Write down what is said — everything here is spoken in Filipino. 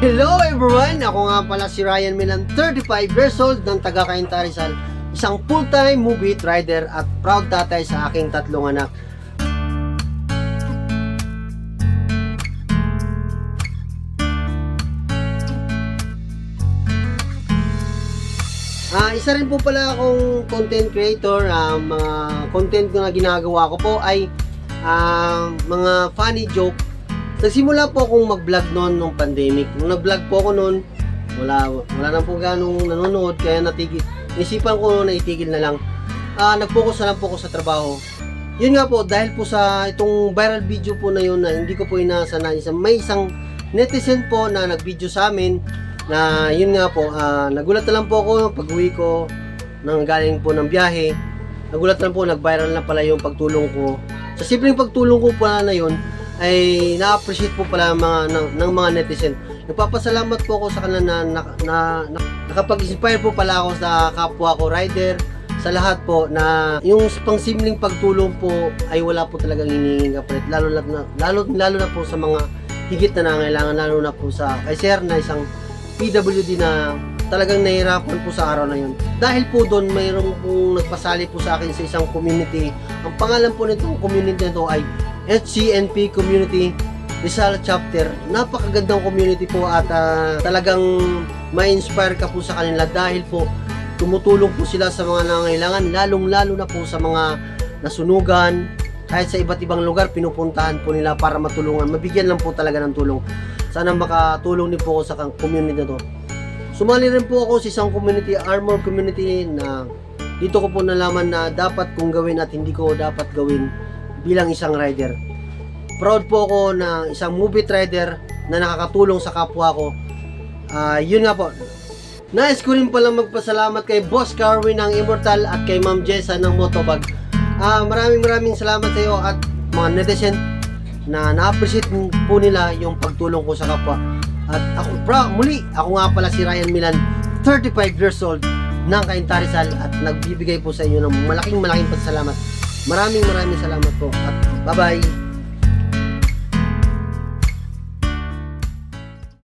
Hello everyone! Ako nga pala si Ryan Milan, 35 years old ng taga Cainta Rizal, isang full-time movie rider at proud tatay sa aking tatlong anak. Ah, isa rin po pala akong content creator. Ah, mga content na ginagawa ko po ay ah, mga funny joke Nagsimula po akong mag-vlog noon nung pandemic. Nung nag-vlog po ako noon, wala wala na po ganong nanonood kaya natigil. Isipan ko na itigil na lang. Ah, nag-focus na lang po ako sa trabaho. Yun nga po, dahil po sa itong viral video po na yun na hindi ko po inasa na isang, may isang netizen po na nag-video sa amin na yun nga po, ah, nagulat na lang po ako pag uwi ko nang galing po ng biyahe. Nagulat na lang po, nag-viral na pala yung pagtulong ko. Sa simpleng pagtulong ko pala na yun, ay na-appreciate po pala mga ng, ng mga netizen. Nagpapasalamat po ako sa kanila na, na, na, na nakapag-inspire po pala ako sa kapwa ko rider sa lahat po na yung pangsimling pagtulong po ay wala po talagang hinihinging kapalit lalo na lalo lalo na po sa mga higit na nangailangan lalo na po sa kay sir na isang PWD na talagang nahirapan po sa araw na yun. Dahil po doon mayroong pong nagpasali po sa akin sa isang community. Ang pangalan po nitong community na ito ay HCNP Community Rizal Chapter. Napakagandang community po at ah, talagang ma-inspire ka po sa kanila dahil po tumutulong po sila sa mga nangailangan lalong-lalo na po sa mga nasunugan. Kahit sa iba't ibang lugar pinupuntahan po nila para matulungan. Mabigyan lang po talaga ng tulong. Sana makatulong din po ako sa community na to. Sumali rin po ako sa isang community armor community na dito ko po nalaman na dapat kong gawin at hindi ko dapat gawin bilang isang rider proud po ako na isang movie rider na nakakatulong sa kapwa ko Ah, yun nga po Nais ko rin pala magpasalamat kay Boss Carwin ng Immortal at kay Ma'am Jessa ng Motobag. Ah, maraming maraming salamat sa iyo at mga netizen na na-appreciate po nila yung pagtulong ko sa kapwa. At ako, bro, muli, ako nga pala si Ryan Milan, 35 years old ng Cainta Rizal at nagbibigay po sa inyo ng malaking malaking pasalamat. Maraming maraming salamat po at bye-bye.